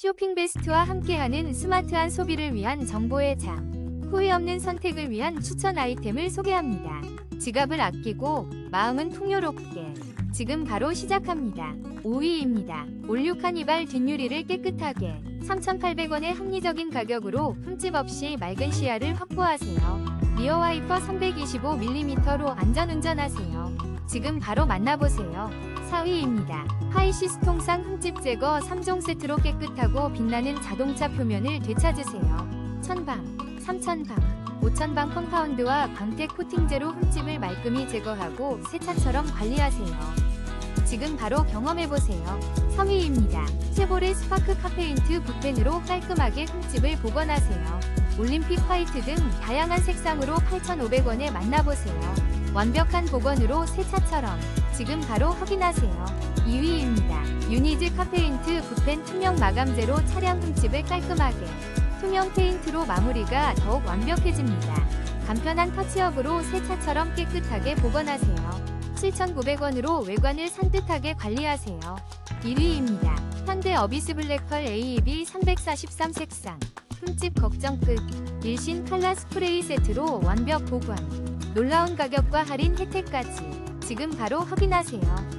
쇼핑 베스트와 함께하는 스마트한 소비를 위한 정보의 장. 후회 없는 선택을 위한 추천 아이템을 소개합니다. 지갑을 아끼고 마음은 풍요롭게. 지금 바로 시작합니다. 5위입니다. 올육한 이발 뒷유리를 깨끗하게 3,800원의 합리적인 가격으로 흠집 없이 맑은 시야를 확보하세요. 리어 와이퍼 325mm로 안전운전하세요. 지금 바로 만나보세요. 4위입니다. 하이시스 통상 흠집 제거 3종 세트로 깨끗하고 빛나는 자동차 표면을 되찾으세요. 천방, 3000방, 5000방 컴파운드와 광택 코팅제로 흠집을 말끔히 제거하고 새 차처럼 관리하세요. 지금 바로 경험해보세요. 3위입니다. 쉐보레 스파크 카페인트 붓펜으로 깔끔하게 흠집을 복원하세요. 올림픽 화이트 등 다양한 색상으로 8,500원에 만나보세요. 완벽한 복원으로 새 차처럼 지금 바로 확인하세요. 2위입니다. 유니즈 카페인트 붓펜 투명 마감제로 차량 흠집을 깔끔하게 투명 페인트로 마무리가 더욱 완벽해집니다. 간편한 터치업으로 새 차처럼 깨끗하게 복원하세요. 7,900원으로 외관을 산뜻하게 관리하세요. 1위입니다. 현대 어비스 블랙펄 AEB 343 색상 흠집 걱정 끝 일신 칼라 스프레이 세트로 완벽 보관 놀라운 가격과 할인 혜택까지 지금 바로 확인하세요.